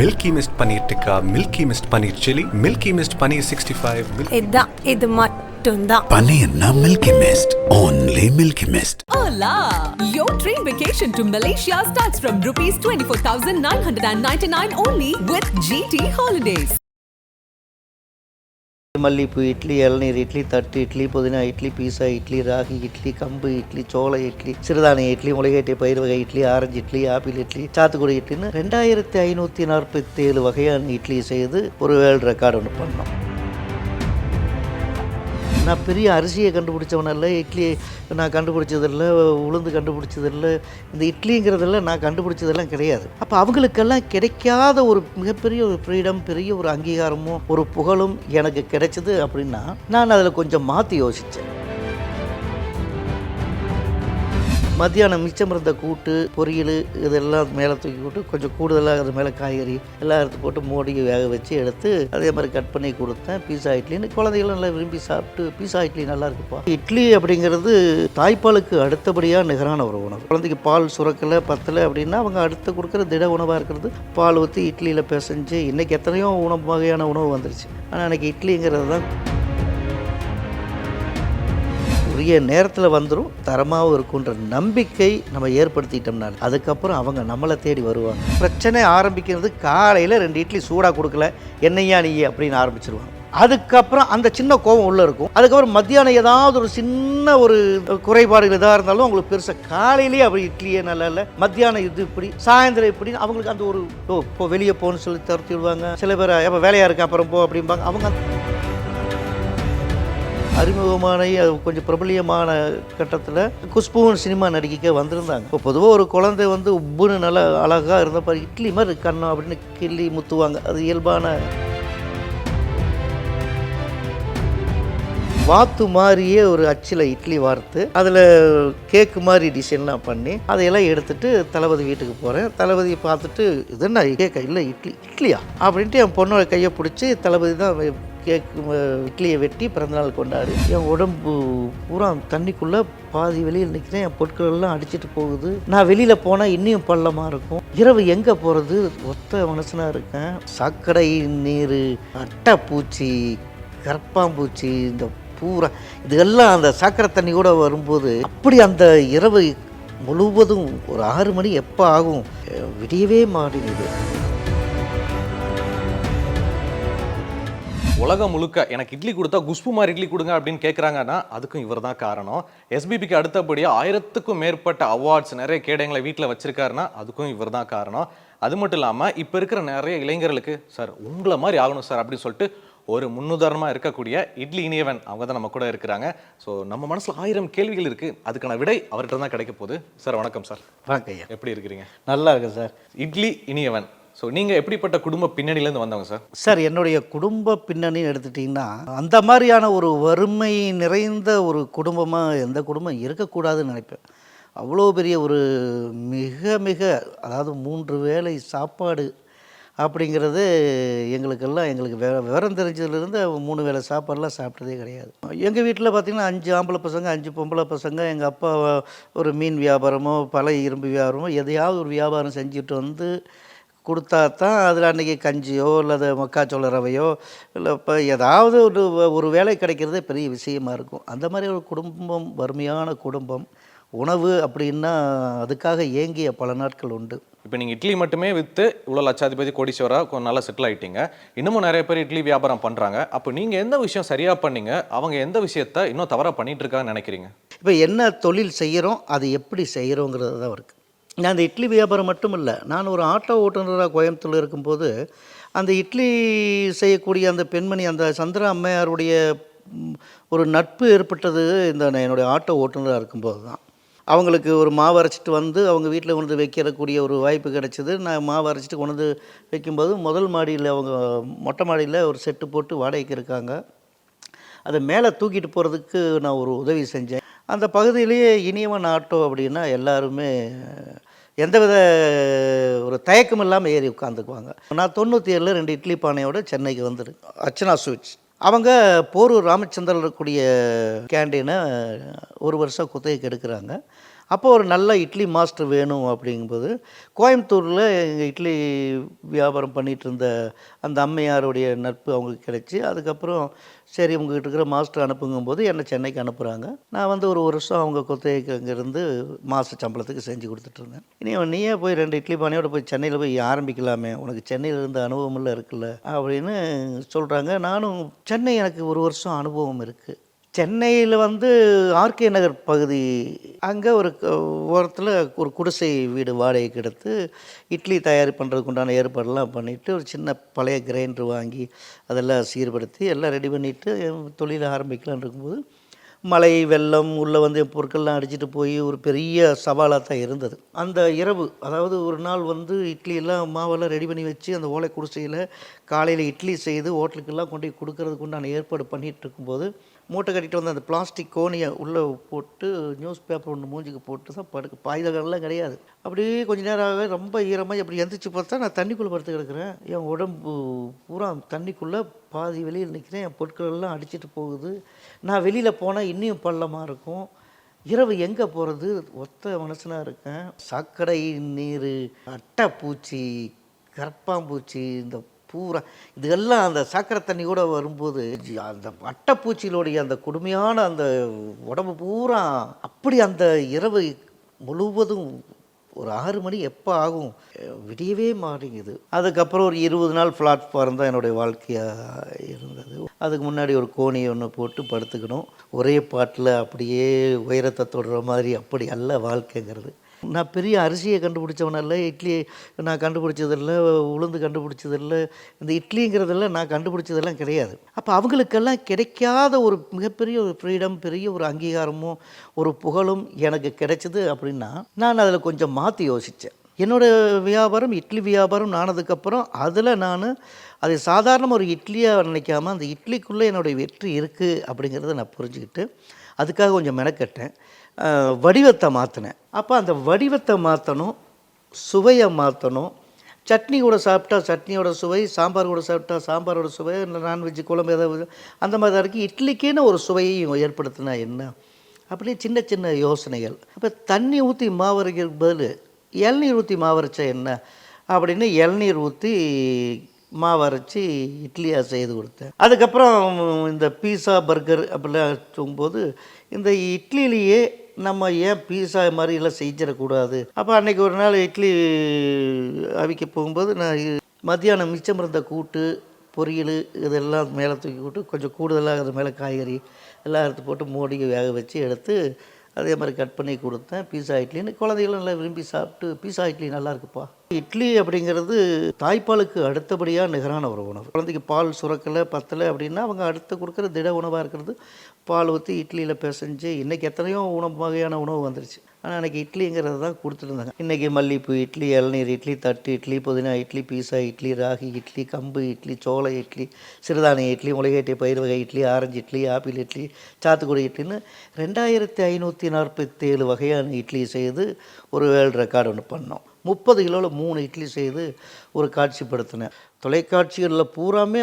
Milky Mist paneer tikka Milky Mist paneer chilli Milky Mist paneer sixty five இதான் இது மட்டும்தான் பன்னீர்னா Milky Mist only Milky Mist Hola! Your train vacation to Malaysia starts from rupees 24,999 only with GT Holidays. மல்லிப்பூ இட்லி இளநீர் இட்லி தட்டு இட்லி புதினா இட்லி பீஸா இட்லி ராகி இட்லி கம்பு இட்லி சோள இட்லி சிறுதானிய இட்லி முளைகட்டை பயிர் வகை இட்லி ஆரஞ்சு இட்லி ஆப்பிள் இட்லி சாத்துக்குடி இட்லின்னு ரெண்டாயிரத்தி ஐநூற்றி நாற்பத்தி ஏழு வகையான இட்லி செய்து ஒரு வேர்ல்டு ரெக்கார்டு ஒன்று பண்ணோம். நான் பெரிய அரிசியை கண்டுபிடிச்சவனல்ல இட்லி நான் கண்டுபிடிச்சதில்ல உளுந்து கண்டுபிடிச்சதில்ல இந்த இட்லிங்கிறதெல்லாம் நான் கண்டுபிடிச்சதெல்லாம் கிடையாது. அப்போ அவங்களுக்கெல்லாம் கிடைக்காத ஒரு மிகப்பெரிய ஒரு ஃப்ரீடம் பெரிய ஒரு அங்கீகாரமும் ஒரு புகழும் எனக்கு கிடைச்சது அப்படின்னா நான் அதில் கொஞ்சம் மாற்றி யோசித்தேன் மத்தியானம் மிச்சம் இருந்த கூட்டு பொரியல் இதெல்லாம் மேலே தூக்கி போட்டு கொஞ்சம் கூடுதலாக அது மேலே காய்கறி எல்லாம் எடுத்து போட்டு மூடி வேக வச்சு எடுத்து அதே மாதிரி கட் பண்ணி கொடுத்தேன். பீஸா இட்லின்னு குழந்தைகளும் நல்லா விரும்பி சாப்பிட்டு பீஸா இட்லி நல்லா இருக்குப்பா. இட்லி அப்படிங்கிறது தாய்ப்பாலுக்கு அடுத்தபடியாக நிகரான ஒரு உணவு. குழந்தைக்கு பால் சுரக்கலை பத்தலை அப்படின்னா அவங்க அடுத்து கொடுக்குற திட உணவாக இருக்கிறது. பால் ஊற்றி இட்லியில் பிசைஞ்சு இன்றைக்கி எத்தனையோ உணவு வகையான உணவு வந்துருச்சு. ஆனால் அன்றைக்கி இட்லிங்கிறது தான் உரிய நேரத்தில் வந்துடும் தரமாகவும் இருக்குன்ற நம்பிக்கை நம்ம ஏற்படுத்திட்டோம்னா. அதுக்கப்புறம் அவங்க நம்மளை தேடி வருவாங்க. பிரச்சனை ஆரம்பிக்கிறது காலையில் ரெண்டு இட்லி சூடாக கொடுக்கல என்னையா நீ அப்படின்னு ஆரம்பிச்சிருவாங்க. அதுக்கப்புறம் அந்த சின்ன கோபம் உள்ளே இருக்கும். அதுக்கப்புறம் மத்தியானம் ஏதாவது ஒரு சின்ன ஒரு குறைபாடுகள் எதாக இருந்தாலும் அவங்களுக்கு பெருசாக காலையிலேயே அப்படி இட்லியே நல்லா இல்லை மத்தியானம் இது இப்படி சாயந்தரம் இப்படின்னு அவங்களுக்கு அந்த ஒரு ஓ இப்போ வெளியே போகணும்னு சொல்லி துரத்தி விடுவாங்க. சில பேர் எப்போ வேலையாக இருக்கு அப்புறம் போ அப்படிம்பாங்க. அவங்க அறிமுகமான அது கொஞ்சம் பிரபலியமான கட்டத்தில் குஷ்புவும் சினிமா நடிகைக்க வந்திருந்தாங்க. இப்போ பொதுவாக ஒரு குழந்தை வந்து உப்புன்னு நல்லா அழகாக இருந்தப்போ இட்லி மாதிரி கண்ணம் அப்படின்னு கிள்ளி முத்துவாங்க. அது இயல்பான வாத்து மாதிரியே ஒரு அச்சில் இட்லி வார்த்து அதில் கேக்கு மாதிரி டிசைன்லாம் பண்ணி அதையெல்லாம் எடுத்துகிட்டு தளபதி வீட்டுக்கு போகிறேன் தளபதியை பார்த்துட்டு இது என்ன கேக்கா? இல்லை இட்லி. இட்லியா? அப்படின்ட்டு என் பொண்ணோட கையை பிடிச்சி தளபதி தான் கேக் இட்லியை வெட்டி பிறந்தநாள் கொண்டாடி. என் உடம்பு பூரா தண்ணிக்குள்ளே பாதி வெளியில் நிற்கிறேன் என் பொருட்கள் எல்லாம் அடிச்சிட்டு போகுது. நான் வெளியில் போனால் இன்னும் பள்ளமாக இருக்கும். இரவு எங்கே போகிறது ஒத்த மனசனாக இருக்கேன். சாக்கடை நீர் அட்டைப்பூச்சி கற்பாம்பூச்சி இந்த பூரா இதெல்லாம் அந்த சாக்கடை தண்ணி கூட வரும்போது அப்படி அந்த இரவு முழுவதும் ஒரு ஆறு மணி எப்போ ஆகும்? விடியவே மாட்டேங்குது. உலகம் முழுக்க எனக்கு இட்லி கொடுத்தா குஷ்பு மாதிரி இட்லி கொடுங்க அப்படின்னு கேட்குறாங்கன்னா அதுக்கும் இவர் தான் காரணம் எஸ்பிபிக்கு அடுத்தபடியாக ஆயிரத்துக்கும் மேற்பட்ட அவார்ட்ஸ் நிறைய கேடயங்களை வீட்டில் வச்சிருக்காருன்னா அதுக்கும் இவர் தான் காரணம். அது மட்டும் இல்லாமல் இப்போ இருக்கிற நிறைய இளைஞர்களுக்கு சார் உங்களை மாதிரி ஆகணும் சார் அப்படின்னு சொல்லிட்டு ஒரு முன்னுதாரணமாக இருக்கக்கூடிய இட்லி இனியவன் அவங்க தான் நம்ம கூட இருக்கிறாங்க. ஸோ நம்ம மனசில் ஆயிரம் கேள்விகள் இருக்குது அதுக்கான விடை அவர்கிட்ட தான் கிடைக்க போகுது. சார் வணக்கம் சார். ஐயா. எப்படி இருக்கிறீங்க? நல்லா இருக்கு சார். இட்லி இனியவன். ஸோ நீங்கள் எப்படிப்பட்ட குடும்ப பின்னணியிலேருந்து வந்தவங்க சார்? சார் என்னுடைய குடும்ப பின்னணின்னு எடுத்துட்டிங்கன்னா அந்த மாதிரியான ஒரு வறுமை நிறைந்த ஒரு குடும்பமாக எந்த குடும்பம் இருக்கக்கூடாதுன்னு நினைப்பேன். அவ்வளோ பெரிய ஒரு மிக மிக அதாவது மூன்று வேளை சாப்பாடு அப்படிங்கிறது எங்களுக்கெல்லாம் எங்களுக்கு வே விவரம் தெரிஞ்சதுலேருந்து மூணு வேளை சாப்பாடெலாம் சாப்பிட்டதே கிடையாது. எங்கள் வீட்டில் பார்த்திங்கன்னா அஞ்சு ஆம்பளை பசங்க அஞ்சு பொம்பளை பசங்க எங்கள் அப்பா ஒரு மீன் வியாபாரமோ பல இரும்பு வியாபாரமோ எதையாவது ஒரு வியாபாரம் செஞ்சுட்டு வந்து கொடுத்தா தான் அதில் அன்றைக்கி கஞ்சியோ அல்லது மக்காச்சோள ரவையோ இல்லை இப்போ ஏதாவது ஒரு ஒரு வேலை கிடைக்கிறதே பெரிய விஷயமா இருக்கும். அந்த மாதிரி ஒரு குடும்பம் வறுமையான குடும்பம் உணவு அப்படின்னா அதுக்காக ஏங்கிய பல நாட்கள் உண்டு. இப்போ நீங்கள் இட்லி மட்டுமே விற்று இவ்வளோ லட்சாதிபதி கோடீஸ்வரா கொஞ்சம் நல்லா செட்டில் ஆயிட்டீங்க. இன்னமும் நிறைய பேர் இட்லி வியாபாரம் பண்ணுறாங்க அப்போ நீங்கள் எந்த விஷயம் சரியாக பண்ணீங்க? அவங்க எந்த விஷயத்த இன்னும் தவறாக பண்ணிட்டு இருக்காங்கன்னு நினைக்கிறீங்க? இப்போ என்ன தொழில் செய்கிறோம் அது எப்படி செய்கிறோங்கிறது தான் இருக்குது நான் அந்த இட்லி வியாபாரம் மட்டும் இல்லை நான் ஒரு ஆட்டோ ஓட்டுநராக கோயம்புத்தூரில் இருக்கும்போது அந்த இட்லி செய்யக்கூடிய அந்த பெண்மணி அந்த சந்திரா அம்மையாருடைய ஒரு நட்பு ஏற்பட்டது இந்த என்னுடைய ஆட்டோ ஓட்டுநராக இருக்கும்போது தான். அவங்களுக்கு ஒரு மாவு அரைச்சிட்டு வந்து அவங்க வீட்டில் கொண்டு வந்து வைக்கிறக்கூடிய ஒரு வாய்ப்பு கிடைச்சிது. நான் மாவு அரைச்சிட்டு கொண்டு வந்து வைக்கும்போது முதல் மாடியில் அவங்க மொட்டை மாடியில் ஒரு செட்டு போட்டு வாடகைக்கு இருக்காங்க. அதை மேலே தூக்கிட்டு போகிறதுக்கு நான் ஒரு உதவி செஞ்சேன். அந்த பகுதியிலேயே இனியவன் ஆட்டோ அப்படின்னா எல்லாருமே எந்தவித ஒரு தயக்கம் இல்லாமல் ஏறி உட்காந்துக்குவாங்க நான் தொண்ணூற்றி ஏழில் ரெண்டு இட்லி பானையோட சென்னைக்கு வந்துடு அர்ச்சனா ஸ்வீட்ஸ் அவங்க போரூர் ராமச்சந்திரன் இருக்கக்கூடிய கேண்டீனை ஒரு வருஷம் குத்தகைக்கு எடுக்கிறாங்க. அப்போ ஒரு நல்ல இட்லி மாஸ்டர் வேணும் அப்படிங்கும்போது கோயம்புத்தூரில் எங்கள் இட்லி வியாபாரம் பண்ணிகிட்டு இருந்த அந்த அம்மையாருடைய நட்பு அவங்களுக்கு கிடச்சி அதுக்கப்புறம் சரி உங்ககிட்ட இருக்கிற மாஸ்டர் அனுப்புங்கும்போது என்னை சென்னைக்கு அனுப்புகிறாங்க நான் வந்து ஒரு வருஷம் அவங்க கொத்தகைக்கு அங்கேருந்து மாத சம்பளத்துக்கு செஞ்சு கொடுத்துட்ருந்தேன். இனி நீயே போய் ரெண்டு இட்லி பானையோட போய் சென்னையில் போய் ஆரம்பிக்கலாமே உனக்கு சென்னையில் இருந்த அனுபவமெல்லாம் இருக்குல்ல அப்படின்னு சொல்கிறாங்க நானும் சென்னை எனக்கு ஒரு வருஷம் அனுபவம் இருக்குது சென்னையில் வந்து ஆர்கே நகர் பகுதி அங்கே ஒரு க- ஓரத்தில் ஒரு குடிசை வீடு வாடகைக்கு எடுத்து இட்லி தயார் பண்ணுறதுக்கு உண்டான ஏற்பாடெல்லாம் பண்ணிவிட்டு ஒரு சின்ன பழைய கிரைண்டர் வாங்கி அதெல்லாம் சீர்படுத்தி எல்லாம் ரெடி பண்ணிவிட்டு தொழிலை ஆரம்பிக்கலான் இருக்கும்போது மழை வெள்ளம் உள்ளே வந்து என் பொருட்கள்லாம் அடிச்சுட்டு போய் ஒரு பெரிய சவாலாக தான் இருந்தது. அந்த இரவு அதாவது ஒரு நாள் வந்து இட்லியெல்லாம் மாவெல்லாம் ரெடி பண்ணி வச்சு அந்த ஓலை குடிசையில் காலையில் இட்லி செய்து ஹோட்டலுக்கெல்லாம் கொண்டு போய் கொடுக்கறதுக்கு உண்டான ஏற்பாடு பண்ணிகிட்டு இருக்கும்போது மூட்டை கட்டிட்டு வந்து அந்த பிளாஸ்டிக் கோணியை உள்ளே போட்டு நியூஸ் பேப்பர் ஒன்று மூஞ்சிக்கு போட்டு தான் படுக்க பாய்தகம்லாம் கிடையாது. அப்படியே கொஞ்ச நேரம் ஆக ரொம்ப ஈரமாக அப்படி எந்திரிச்சு பார்த்தா நான் தண்ணிக்குள்ளே படுத்து கிடக்கிறேன். என் உடம்பு பூரா தண்ணிக்குள்ளே பாதி வெளியில் நிற்கிறேன் என் பொருட்கள் எல்லாம் அடிச்சிட்டு போகுது. நான் வெளியில் போனால் இன்னும் பள்ளமாக இருக்கும். இரவு எங்கே போகிறது ஒத்த மனசனாக இருக்கேன். சாக்கடை நீர் அட்டைப்பூச்சி கரப்பாம்பூச்சி இந்த பூரா இதெல்லாம் அந்த சாக்கரை தண்ணி கூட வரும்போது அந்த அட்டைப்பூச்சியினுடைய அந்த கொடுமையான அந்த உடம்பு பூரா அப்படி அந்த இரவு முழுவதும் ஒரு ஆறு மணி எப்போ ஆகும்? விடியவே மாட்டேங்குது. அதுக்கப்புறம் ஒரு இருபது நாள் பிளாட்ஃபார்ம் தான் என்னுடைய வாழ்க்கையாக இருந்தது. அதுக்கு முன்னாடி ஒரு கோணி ஒன்று போட்டு படுத்துக்கணும். ஒரே பாட்டில் அப்படியே உயரத்தை தொடுற மாதிரி அப்படி அல்ல வாழ்க்கைங்கிறது. நான் பெரிய அரிசியை கண்டுபிடிச்சவனல்ல இட்லி நான் கண்டுபிடிச்சதில்ல உளுந்து கண்டுபிடிச்சதில்ல. இந்த இட்லிங்கிறதெல்லாம் நான் கண்டுபிடிச்சதெல்லாம் கிடையாது. அப்போ அவங்களுக்கெல்லாம் கிடைக்காத ஒரு மிகப்பெரிய ஒரு ஃப்ரீடம் பெரிய ஒரு அங்கீகாரமும் ஒரு புகழும் எனக்கு கிடைச்சது அப்படின்னா நான் அதில் கொஞ்சம் மாற்றி யோசித்தேன் என்னோடய வியாபாரம் இட்லி வியாபாரம் ஆனதுக்கப்புறம் அதில் நான் அதை சாதாரண ஒரு இட்லியாக நினைக்காம அந்த இட்லிக்குள்ளே என்னுடைய வெற்றி இருக்குது அப்படிங்கிறத நான் புரிஞ்சுக்கிட்டு அதுக்காக கொஞ்சம் மெனக்கட்டேன். வடிவத்தை மாற்றினேன் அப்போ அந்த வடிவத்தை மாற்றணும் சுவையை மாற்றணும் சட்னி கூட சாப்பிட்டா சட்னியோட சுவை சாம்பார் கூட சாப்பிட்டா சாம்பாரோட சுவை இல்லை நான்வெஜ் குழம்பு ஏதாவது அந்த மாதிரி தான் இருக்குது இட்லிக்கேன்னு ஒரு சுவையையும் ஏற்படுத்தினா என்ன? அப்படியே சின்ன சின்ன யோசனைகள். அப்போ தண்ணி ஊற்றி மாவரைக்கிறதுக்கு பதில் இளநீர் ஊற்றி மாவரைச்சா என்ன? அப்படின்னு இளநீர் ஊற்றி மாவு அரைச்சி இட்லியாக செய்து கொடுத்தேன். அதுக்கப்புறம் இந்த பீஸா பர்கர் அப்படிலாம் சொல்லும்போது இந்த இட்லிலேயே நம்ம ஏன் பீஸா மாதிரி எல்லாம் செஞ்சிடக்கூடாது? அப்போ அன்றைக்கி ஒரு நாள் இட்லி அவிக்க போகும்போது நான் மத்தியானம் மிச்சம் இருந்த கூட்டு பொரியல் இதெல்லாம் மேலே தூக்கி விட்டு கொஞ்சம் கூடுதலாக அது மேலே காய்கறி எல்லாம் எடுத்து போட்டு மூடிக்கு வேக வச்சு எடுத்து அதே மாதிரி கட் பண்ணி கொடுத்தேன். பீஸா இட்லின்னு குழந்தைகளும் நல்லா விரும்பி சாப்பிட்டு பீஸா இட்லி நல்லா இருக்குப்பா. இட்லி அப்படிங்கிறது தாய்ப்பாலுக்கு அடுத்தபடியாக நிகரான ஒரு உணவு. குழந்தைக்கு பால் சுரக்கலை பத்தலை அப்படின்னா அவங்க அடுத்து கொடுக்குற திட உணவாக இருக்கிறது. பால் ஊற்றி இட்லியில் பிசைஞ்சு இன்றைக்கி எத்தனையோ உணவு வகையான உணவு வந்துருச்சு. ஆனால் அன்றைக்கி இட்லிங்கிறது தான் கொடுத்துருந்தாங்க. இன்றைக்கி மல்லிப்பூ இட்லி இளநீர் இட்லி தட்டு இட்லி புதினா இட்லி பீஸா இட்லி ராகி இட்லி கம்பு இட்லி சோள இட்லி சிறுதானிய இட்லி முளைகட்டிய பயிர் வகை இட்லி ஆரஞ்சு இட்லி ஆப்பிள் இட்லி சாத்துக்குடி இட்லின்னு ரெண்டாயிரத்தி ஐநூற்றி நாற்பத்தேழு வகையான இட்லி செய்து ஒரு வேர்ல்டு ரெக்கார்டு ஒன்று பண்ணோம். முப்பது கிலோவில் மூணு இட்லி செய்து ஒரு காட்சிப்படுத்தினேன். தொலைக்காட்சிகளில் பூராமே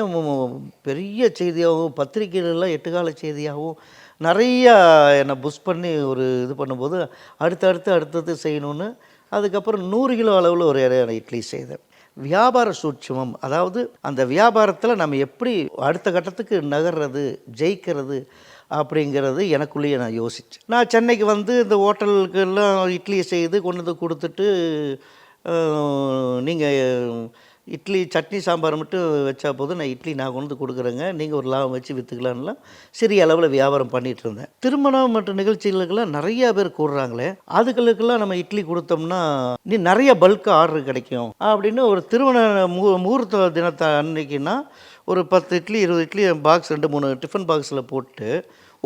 பெரிய செய்தியாகவும் பத்திரிகைகளெல்லாம் எட்டுக்கால செய்தியாகவும் நிறையா என்னை புஷ் பண்ணி ஒரு இது பண்ணும்போது அடுத்தடுத்து அடுத்தது செய்யணும்னு அதுக்கப்புறம் நூறு கிலோ அளவில் ஒரு இடையான இட்லி செய்தேன். வியாபார சூட்சமம் அதாவது அந்த வியாபாரத்தில் நம்ம எப்படி அடுத்த கட்டத்துக்கு நகர்றது ஜெயிக்கிறது அப்படிங்கிறது எனக்குள்ளேயே நான் யோசித்தேன் நான் சென்னைக்கு வந்து இந்த ஹோட்டலுக்கெல்லாம் இட்லி செய்து கொண்டு வந்து கொடுத்துட்டு நீங்கள் இட்லி சட்னி சாம்பார் மட்டும் வச்சா போதும். நான் இட்லி நான் கொண்டு வந்து கொடுக்குறேங்க. நீங்கள் ஒரு லாபம் வச்சு விற்றுக்கலான்லாம் சிறிய அளவில் வியாபாரம் பண்ணிகிட்டு இருந்தேன். திருமணம் மற்றும் நிகழ்ச்சிகளுக்கெல்லாம் நிறையா பேர் கூடுறாங்களே. அதுகளுக்கெல்லாம் நம்ம இட்லி கொடுத்தோம்னா நீ நிறைய பல்க் ஆர்டர் கிடைக்கும். அப்படின்னு ஒரு திருமண மு முகூர்த்த தினத்தை அன்னைக்குன்னா ஒரு பத்து இட்லி இருபது இட்லி பாக்ஸ் ரெண்டு மூணு டிஃபன் பாக்ஸில் போட்டு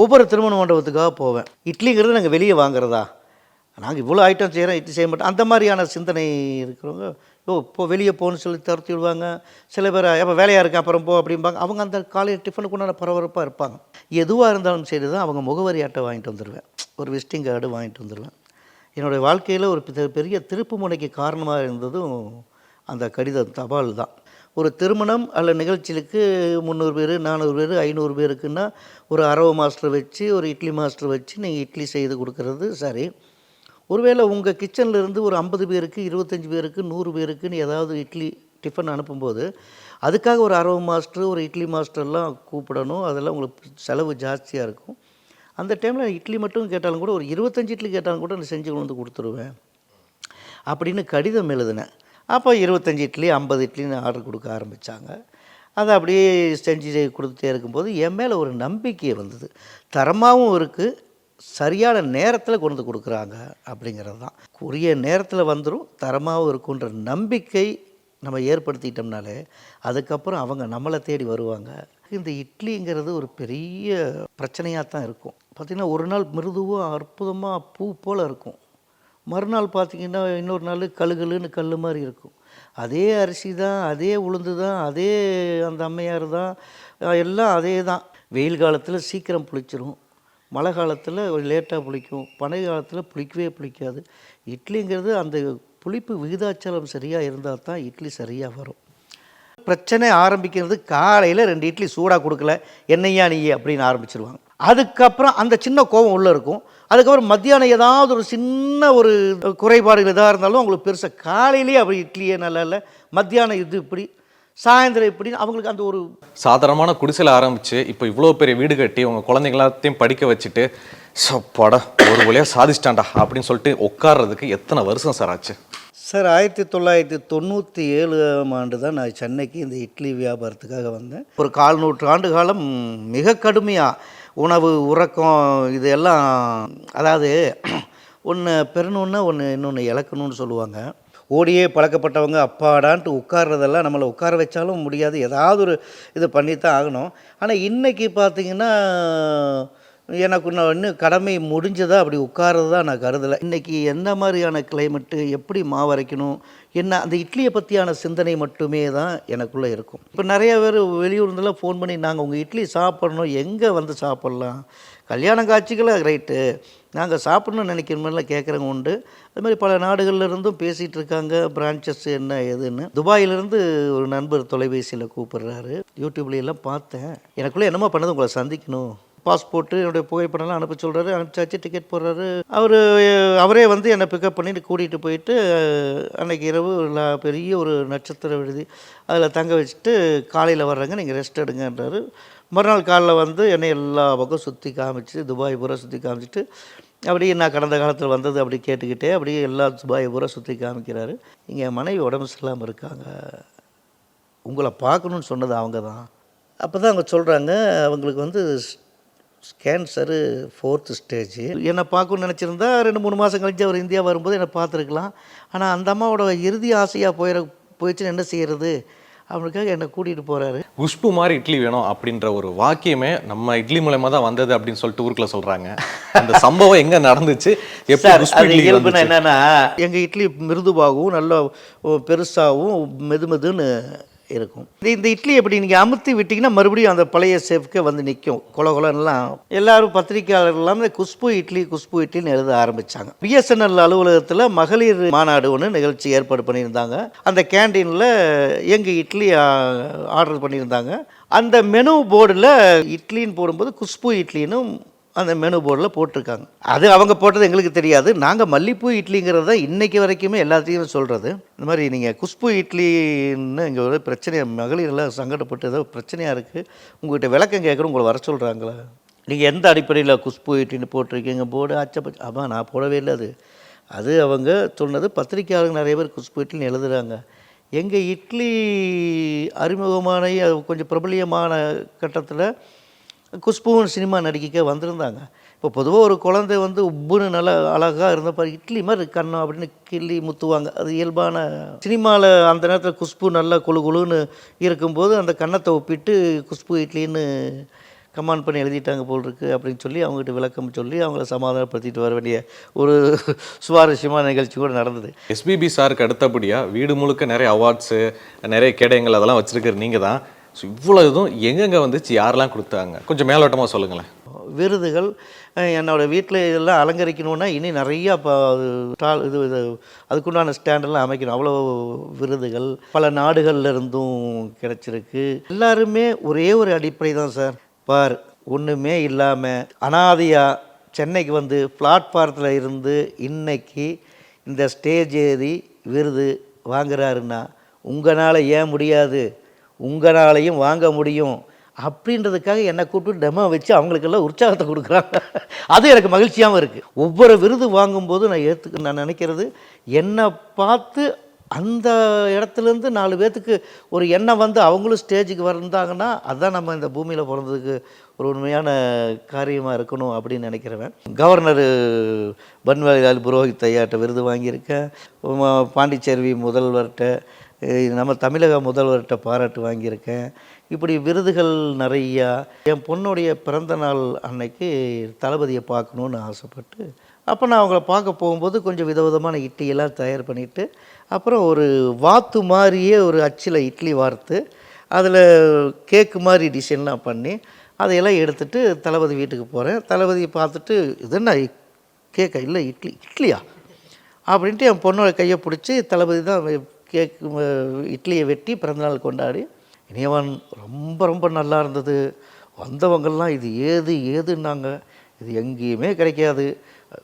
ஒவ்வொரு திருமண மண்டபத்துக்காக போவேன். இட்லிங்கிறது நாங்கள் வெளியே வாங்குறதா? நாங்கள் இவ்வளோ ஐட்டம் செய்கிறோம் இட்லி செய்ய மாட்டோம். அந்த மாதிரியான சிந்தனை இருக்கிறவங்க ஓ இப்போ வெளியே போகணும்னு சொல்லி துரத்தி விடுவாங்க. சில பேர் எப்போ வேலையாக இருக்கு அப்புறம் போ அப்படிம்பாங்க. அவங்க அந்த காலையில் டிஃபனுக்கு உண்டான பரபரப்பாக இருப்பாங்க. எதுவாக இருந்தாலும் சரி தான் அவங்க முகவரி அட்டை வாங்கிட்டு வந்துடுவேன் ஒரு விசிட்டிங் கார்டு வாங்கிட்டு வந்துடுவேன் என்னுடைய வாழ்க்கையில் ஒரு பெரிய திருப்பு முனைக்கு காரணமாக இருந்ததும் அந்த கடிதம் தபால் தான். ஒரு திருமணம் அல்ல நிகழ்ச்சிகளுக்கு முந்நூறு பேர் நானூறு பேர் ஐநூறு பேருக்குன்னா ஒரு அரவு மாஸ்டர் வச்சு ஒரு இட்லி மாஸ்டர் வச்சு நீங்கள் இட்லி செய்து கொடுக்கறது சரி. ஒருவேளை உங்கள் கிச்சனில் இருந்து ஒரு ஐம்பது பேருக்கு இருபத்தஞ்சி பேருக்கு நூறு பேருக்குன்னு ஏதாவது இட்லி டிஃபன் அனுப்பும்போது அதுக்காக ஒரு அரவு மாஸ்டர் ஒரு இட்லி மாஸ்டர்லாம் கூப்பிடணும். அதெல்லாம் உங்களுக்கு செலவு ஜாஸ்தியாக இருக்கும். அந்த டைமில் இட்லி மட்டும் கேட்டாலும் கூட ஒரு இருபத்தஞ்சி இட்லி கேட்டாலும் கூட நான் செஞ்சு கொண்டு வந்து கொடுத்துருவேன். அப்படின்னு கடிதம் எழுதினேன். அப்போ இருபத்தஞ்சி இட்லி ஐம்பது இட்லின்னு ஆர்டர் கொடுக்க ஆரம்பித்தாங்க அதை அப்படியே செஞ்சு கொடுத்துட்டே இருக்கும்போது என் மேலே ஒரு நம்பிக்கை வந்தது. தரமாகவும் இருக்குது சரியான நேரத்தில் கொண்டு வந்து கொடுக்குறாங்க அப்படிங்கிறது தான் உரிய நேரத்தில் வந்துடும் தரமாகவும் இருக்குன்ற நம்பிக்கை நம்ம ஏற்படுத்திட்டோம்னாலே அதுக்கப்புறம் அவங்க நம்மளை தேடி வருவாங்க. இந்த இட்லிங்கிறது ஒரு பெரிய பிரச்சனையாக தான் இருக்கும். பார்த்திங்கன்னா ஒரு நாள் மிருதுவாக அற்புதமாக பூ போல் இருக்கும். மறுநாள் பார்த்தீங்கன்னா இன்னொரு நாள் கழுகலுன்னு கல் மாதிரி இருக்கும். அதே அரிசி தான் அதே உளுந்து தான் அதே அந்த அம்மையார் தான் எல்லாம் அதே தான் வெயில் காலத்தில் சீக்கிரம் புளிச்சிரும். மழை காலத்தில் லேட்டாக புளிக்கும் பனை காலத்தில் புளிக்கவே புளிக்காது. இட்லிங்கிறது அந்த புளிப்பு விகிதாச்சாரம் சரியாக இருந்தால் தான் இட்லி சரியாக வரும். பிரச்சனை ஆரம்பிக்கிறது காலையில் ரெண்டு இட்லி சூடாக கொடுக்கல என்னையா நீ அப்படின்னு ஆரம்பிச்சிருவாங்க. அதுக்கப்புறம் அந்த சின்ன கோபம் உள்ளே இருக்கும். அதுக்கப்புறம் மத்தியானம் ஏதாவது ஒரு சின்ன ஒரு குறைபாடுகள் எதாக இருந்தாலும் அவங்களுக்கு பெருசாக காலையிலேயே அப்படி இட்லியே நல்லா இல்லை மத்தியானம் இது இப்படி சாயந்தரம் இப்படி அவங்களுக்கு அந்த ஒரு சாதாரணமான குடிசையில் ஆரம்பிச்சு இப்போ இவ்வளோ பெரிய வீடு கட்டி உங்க குழந்தைங்க எல்லாத்தையும் படிக்க வச்சுட்டு சப்பாடா ஒரு வழியா சாதிச்சிட்டான்டா அப்படின்னு சொல்லிட்டு உட்கார்றதுக்கு எத்தனை வருஷம் சார் ஆச்சு? சார் ஆயிரத்தி தொள்ளாயிரத்தி தொண்ணூற்றி ஏழாம் ஆண்டு தான் நான் சென்னைக்கு இந்த இட்லி வியாபாரத்துக்காக வந்தேன். ஒரு கால் நூற்றாண்டு காலம் மிக கடுமையாக உணவு உறக்கம் இது எல்லாம் அதாவது ஒன்று பெறணுன்னா ஒன்று இன்னொன்று இழக்கணும்னு சொல்லுவாங்க. ஓடியே பழக்கப்பட்டவங்க அப்பாடான்ட்டு உட்கார்றதெல்லாம் நம்மளை உட்கார வச்சாலும் முடியாது. ஏதாவது ஒரு இது பண்ணித்தான் ஆகணும். ஆனால் இன்றைக்கி பார்த்தீங்கன்னா எனக்கு நான் இன்னும் கடமை முடிஞ்சதா அப்படி உட்கார்றது தான் நான் கருதலை. இன்றைக்கி எந்த மாதிரியான கிளைமேட்டு எப்படி மாவரைக்கணும் என்ன அந்த இட்லியை பற்றியான சிந்தனை மட்டுமே தான் எனக்குள்ளே இருக்கும். இப்போ நிறைய பேர் வெளியூர்ந்தெல்லாம் ஃபோன் பண்ணி நாங்கள் உங்கள் இட்லி சாப்பிட்ணும். எங்கே வந்து சாப்பிட்லாம்? கல்யாண காட்சிகளை ரைட்டு நாங்கள் சாப்பிட்ணும்னு நினைக்கிறோமெல்லாம் கேட்குறவங்க உண்டு. அது மாதிரி பல நாடுகள்லேருந்தும் பேசிகிட்டு இருக்காங்க. பிரான்ச்சஸ் என்ன ஏதுன்னு. துபாயிலேருந்து ஒரு நண்பர் தொலைபேசியில் கூப்பிடுறாரு. யூடியூப்ல எல்லாம் பார்த்தேன். எனக்குள்ளே என்னமோ பண்ணது உங்களை சந்திக்கணும். பாஸ்போர்ட்டு என்னுடைய புகைப்படம்லாம் அனுப்ப சொல்கிறாரு அனுப்பிச்சாச்சு டிக்கெட் போடுறாரு. அவர் அவரே வந்து என்னை பிக்கப் பண்ணிட்டு கூட்டிகிட்டு போயிட்டு அன்னைக்கு இரவு லா- பெரிய ஒரு நட்சத்திர விடுதி. அதில் தங்க வச்சுட்டு காலையில் வர்றாங்க நீங்கள் ரெஸ்ட் எடுங்கன்றாரு. மறுநாள் காலைல வந்து என்னை எல்லா பக்கம் சுற்றி காமிச்சு துபாய் பூரா சுற்றி காமிச்சிட்டு அப்படியே நான் கடந்த காலத்தில் வந்தது அப்படி கேட்டுக்கிட்டே அப்படியே எல்லா துபாய் பூரா சுற்றி காமிக்கிறாரு. இங்கே மனைவி உடம்பு சரியில்லாமல் இருக்காங்க. உங்களை பார்க்கணுன்னு சொன்னது அவங்க தான் அப்போ தான் அவங்க சொல்கிறாங்க அவங்களுக்கு வந்து கேன்சரு ஃபோர்த்து ஸ்டேஜ் என்னை பார்க்கணும்னு நினச்சிருந்தா ரெண்டு மூணு மாதம் கழிச்சு அவர் இந்தியா வரும்போது என்னை பார்த்துருக்கலாம். ஆனால் அந்த அம்மாவோட இறுதி ஆசையாக போயிட போயிடுச்சுன்னு என்ன செய்யறது? அவனுக்காக என்னை கூட்டிகிட்டு போகிறாரு குஷ்பு மாதிரி இட்லி வேணும் அப்படின்ற ஒரு வாக்கியமே நம்ம இட்லி மூலயமா தான் வந்தது அப்படின்னு சொல்லிட்டு ஊருக்குள்ள சொல்றாங்க. அந்த சம்பவம் எங்க நடந்துச்சு? எப்படி இயல்புனா? என்னன்னா எங்கள் இட்லி மிருதுவாகவும் நல்ல பெருசாகவும் மெது மெதுன்னு இருக்கும். இந்த- இந்த இட்லி எப்படி நீங்கள் அமுத்தி விட்டிங்கன்னா மறுபடியும் அந்த பழைய சேஃப்க்கே வந்து நிற்கும் கொல எல்லாரும் பத்திரிக்கையாளர் எல்லாமே குஷ்பு இட்லி குஷ்பு இட்லின்னு எழுத ஆரம்பித்தாங்க பிஎஸ்என்எல் அலுவலகத்தில் மகளிர் மாநாடு ஒன்று நிகழ்ச்சி ஏற்பாடு பண்ணியிருந்தாங்க. அந்த கேண்டீனில் எங்கள் இட்லி ஆர்டர் பண்ணியிருந்தாங்க. அந்த மெனு போர்டில் இட்லின்னு போடும்போது குஷ்பு இட்லின்னு அந்த மெனு போர்டில் போட்டிருக்காங்க. அது அவங்க போட்டது எங்களுக்கு தெரியாது. நாங்கள் மல்லிப்பூ இட்லிங்கிறது தான் இன்றைக்கி வரைக்குமே எல்லாத்தையும் சொல்கிறது இந்த மாதிரி நீங்கள் குஷ்பு இட்லின்னு இங்கே ஒரு பிரச்சனை மகளிரெல்லாம் சங்கடப்பட்டு ஏதோ பிரச்சனையாக இருக்குது உங்கள்கிட்ட விளக்கம் கேட்குறோம் உங்களை வர சொல்கிறாங்களா நீங்கள் எந்த அடிப்படையில் குஷ்பு இட்லின்னு போட்டிருக்கீங்க? போர்டு அச்சப்பச்சு ஆமாம் நான் போடவே இல்லை அது. அது அவங்க சொன்னது பத்திரிக்கையாளர்கள் நிறைய பேர் குஷ்பு இட்லின்னு எழுதுகிறாங்க எங்கள் இட்லி அறிமுகமான அது கொஞ்சம் பிரபலியமான கட்டத்தில் குஷ்புவும் சினிமா நடிக்க வந்திருந்தாங்க. இப்போ பொதுவாக ஒரு குழந்தை வந்து உப்புன்னு நல்லா அழகாக இருந்தப்போ இட்லி மாதிரி கண்ணம் அப்படின்னு கிள்ளி முத்துவாங்க. அது இயல்பான சினிமாவில் அந்த நேரத்தில் குஷ்பு நல்லா குழு குழுன்னு இருக்கும்போது அந்த கன்னத்தை ஒப்பிட்டு குஷ்பு இட்லின்னு கமாண்ட் பண்ணி எழுதிட்டாங்க போல் இருக்குது அப்படின்னு சொல்லி அவங்ககிட்ட விளக்கம் சொல்லி அவங்கள சமாதானப்படுத்திட்டு வர வேண்டிய ஒரு சுவாரஸ்யமான நிகழ்ச்சி கூட நடந்தது. எஸ்பிபி சாருக்கு அடுத்தபடியாக வீடு முழுக்க நிறைய அவார்ட்ஸு நிறைய கேடயங்கள் அதெல்லாம் வச்சுருக்கிற நீங்கள் தான் ஸோ இவ்வளோ இதுவும் எங்கெங்கே வந்துச்சு? யாரெல்லாம் கொடுத்தாங்க? கொஞ்சம் மேலோட்டமாக சொல்லுங்களேன். விருதுகள் என்னோடய வீட்டில் இதெல்லாம் அலங்கரிக்கணுன்னா இனி நிறையா இப்போ ஸ்டால் இது இது அதுக்குண்டான ஸ்டாண்டெல்லாம் அமைக்கணும். அவ்வளோ விருதுகள். பல நாடுகளில் இருந்தும் கிடச்சிருக்கு. எல்லாருமே ஒரே ஒரு அடிப்படை தான் சார். பார் ஒன்றுமே இல்லாமல் அனாதையாக சென்னைக்கு வந்து பிளாட்ஃபாரத்தில் இருந்து இன்னைக்கு இந்த ஸ்டேஜ் ஏறி விருது வாங்குறாருன்னா உங்களால் ஏன் முடியாது? உங்களாலையும் வாங்க முடியும் அப்படின்றதுக்காக என்னை கூப்பிட்டு டெமோ வச்சு அவங்களுக்கெல்லாம் உற்சாகத்தை கொடுக்குறாங்க. அது எனக்கு மகிழ்ச்சியாகவும் இருக்குது ஒவ்வொரு விருது வாங்கும்போது நான் ஏற்றுக்க நான் நினைக்கிறது என்னை பார்த்து அந்த இடத்துலேருந்து நாலு பேர்த்துக்கு ஒரு எண்ணம் வந்து அவங்களும் ஸ்டேஜுக்கு வந்தாங்கன்னா அதுதான் நம்ம இந்த பூமியில் பிறந்ததுக்கு ஒரு உண்மையான காரியமாக இருக்கணும் அப்படின்னு நினைக்கிறவன். கவர்னர் பன்வாரிலால் புரோஹித் ஐயாட்ட விருது வாங்கியிருக்கேன். பாண்டிச்சேரி முதல்வர்கிட்ட நம்ம தமிழக முதல்வர்கிட்ட பாராட்டு வாங்கியிருக்கேன். இப்படி விருதுகள் நிறையா என் பொண்ணுடைய பிறந்த நாள் அன்னைக்கு தளபதியை பார்க்கணுன்னு ஆசைப்பட்டு அப்போ நான் அவங்கள பார்க்க போகும்போது கொஞ்சம் விதவிதமான இட்லியெல்லாம் தயார் பண்ணிவிட்டு அப்புறம் ஒரு வாத்து மாதிரியே ஒரு அச்சில் இட்லி வார்த்து அதில் கேக்கு மாதிரி டிசைன்லாம் பண்ணி அதையெல்லாம் எடுத்துட்டு தளபதி வீட்டுக்கு போகிறேன் தளபதியை பார்த்துட்டு இது என்ன கேக்கா? இல்லை இட்லி இட்லியா? அப்படின்ட்டு என் பொண்ணோட கையை பிடிச்சி தளபதி தான் கேக் uh, இட்லியை வெட்டி பிறந்தநாள் கொண்டாடி இனியவன் ரொம்ப ரொம்ப நல்லா இருந்தது. வந்தவங்கெல்லாம் இது ஏது ஏதுன்னாங்க. இது எங்கேயுமே கிடைக்காது.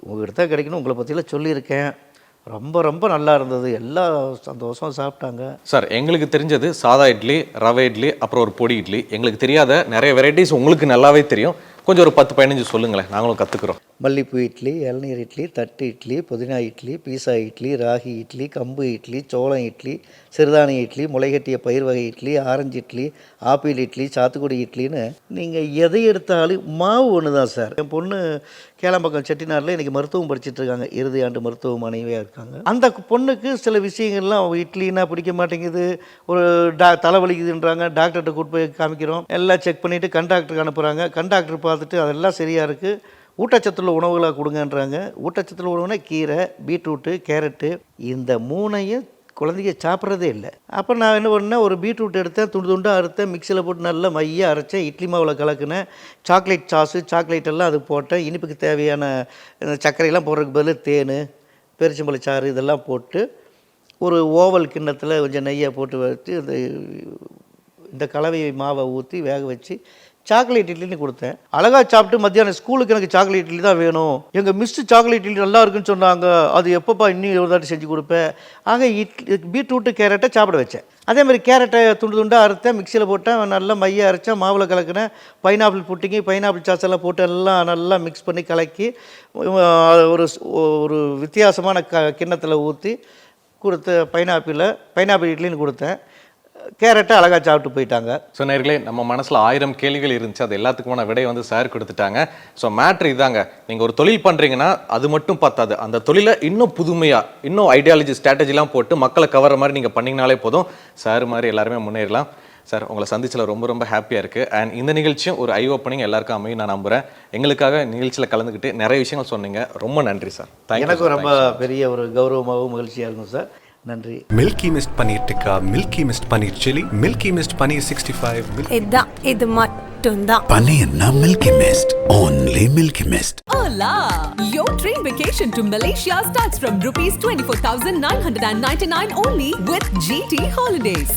உங்கள்கிட்ட தான் கிடைக்கணும் உங்களை பற்றிலாம் சொல்லியிருக்கேன். ரொம்ப ரொம்ப நல்லா இருந்தது. எல்லா சந்தோஷம் சாப்பிட்டாங்க. சார் எங்களுக்கு தெரிஞ்சது சாதா இட்லி ரவை இட்லி அப்புறம் ஒரு பொடி இட்லி. எங்களுக்கு தெரியாத நிறைய வெரைட்டிஸ் உங்களுக்கு நல்லாவே தெரியும். கொஞ்சம் ஒரு பத்து பதினஞ்சு சொல்லுங்களேன். நாங்களும் கற்றுக்குறோம் மல்லிப்பூ இட்லி இளநீர் இட்லி தட்டு இட்லி புதினா இட்லி பீஸா இட்லி ராகி இட்லி கம்பு இட்லி சோளம் இட்லி சிறுதானிய இட்லி முளைகட்டிய பயிர் வகை இட்லி ஆரஞ்சு இட்லி ஆப்பிள் இட்லி சாத்துக்குடி இட்லின்னு நீங்கள் எதை எடுத்தாலும் மாவு ஒன்று தான் சார். என் பொண்ணு கேளம்பக்கம் செட்டிநாட்டில் இன்றைக்கி மருத்துவம் படிச்சிட்டு இருக்காங்க. இறுதி ஆண்டு மருத்துவ மனைவியாக இருக்காங்க. அந்த பொண்ணுக்கு சில விஷயங்கள்லாம் இட்லின்னா இட்லினா பிடிக்க மாட்டேங்குது. ஒரு டா தலைவலிக்குதுன்றாங்க. டாக்டர்கிட்ட கூட்டு போய் காமிக்கிறோம். எல்லாம் செக் பண்ணிவிட்டு கண்டாக்டருக்கு அனுப்புகிறாங்க கண்டாக்டர் பார்த்துட்டு அதெல்லாம் சரியாக இருக்குது ஊட்டச்சத்துள்ள உணவுகளாக கொடுங்கன்றாங்க. ஊட்டச்சத்துள்ள உணவுனா கீரை பீட்ரூட்டு கேரட்டு. இந்த மூணையும் குழந்தைங்க சாப்பிட்றதே இல்லை. அப்போ நான் என்ன பண்ணேன்? ஒரு பீட்ரூட் எடுத்தேன் துண்டு துண்டாக அறுத்தேன் மிக்சியில் போட்டு நல்லா மையாக அரைச்சேன் இட்லி மாவில் கலக்குனேன் சாக்லேட் சாஸு சாக்லேட் எல்லாம் அது போட்டேன் இனிப்புக்கு தேவையான சர்க்கரையெல்லாம் போடுறதுக்கு பதில் தேன் பெருச்சம்பழச்சாறு இதெல்லாம் போட்டு ஒரு ஓவல் கிண்ணத்தில் கொஞ்சம் நெய்யை போட்டு வச்சு இந்த இந்த கலவை மாவை ஊற்றி வேக வச்சு சாக்லேட் இட்லின்னு கொடுத்தேன். அழகாக சாப்பிட்டு மத்தியானம் ஸ்கூலுக்கு எனக்கு சாக்லேட் இட்லி தான் வேணும். எங்கள் மிஸ்ஸு சாக்லேட் இட்லி நல்லா இருக்குன்னு சொன்னாங்க. அது எப்பப்பா இன்னும் ஒரு தாட்டி செஞ்சு கொடுப்பேன். ஆக இட்லி பீட்ரூட்டு கேரட்டை சாப்பிட வச்சேன். அதே மாதிரி கேரட்டை துண்டு துண்டாக அறுத்தேன் மிக்சியில் போட்டேன். நல்லா மைய அரைச்சேன் மாவில் கலக்கினேன். பைனாப்பிள் புட்டிங்கி பைனாப்பிள் சாஸ் எல்லாம் போட்டு எல்லாம் நல்லா மிக்ஸ் பண்ணி கலக்கி ஒரு ஒரு வித்தியாசமான க கிண்ணத்தில் ஊற்றி கொடுத்த பைனாப்பிளை பைனாப்பிள் இட்லின்னு கொடுத்தேன். கேரட்டை அழகாக சாப்பிட்டு போயிட்டாங்க. ஸோ நேர்களே நம்ம மனசில் ஆயிரம் கேள்விகள் இருந்துச்சு. அது எல்லாத்துக்குமான விடை வந்து சார் கொடுத்துட்டாங்க. ஸோ மேட்ரு இதாங்க. நீங்கள் ஒரு தொழில் பண்ணுறீங்கன்னா அது மட்டும் பத்தாது. அந்த தொழிலை இன்னும் புதுமையாக இன்னும் ஐடியாலஜி ஸ்ட்ராட்டஜிலாம் போட்டு மக்களை கவர்ற மாதிரி நீங்கள் பண்ணீங்கனாலே போதும். சார் மாதிரி எல்லாருமே முன்னேறலாம். சார் உங்களை சந்திச்சில் ரொம்ப ரொம்ப ஹாப்பியாக இருக்குது அண்ட் இந்த நிகழ்ச்சியும் ஒரு ஐ ஓப்பனிங் எல்லாருக்கும் அமையும் நான் நம்புகிறேன் எங்களுக்காக நிகழ்ச்சியில் கலந்துக்கிட்டு நிறைய விஷயங்கள் சொன்னீங்க. ரொம்ப நன்றி சார் எனக்கும் ரொம்ப பெரிய ஒரு கௌரவமாகவும் மகிழ்ச்சியாக இருக்கும் சார் நன்றி Milky Mist paneer tikka Milky Mist paneer chilli Milky Mist paneer sixty five இதுதான் இது மட்டும்தான் Paneerna Milky Mist. Only Milky Mist. Hola! Your train vacation to Malaysia starts from rupees 24,999 only with GT Holidays.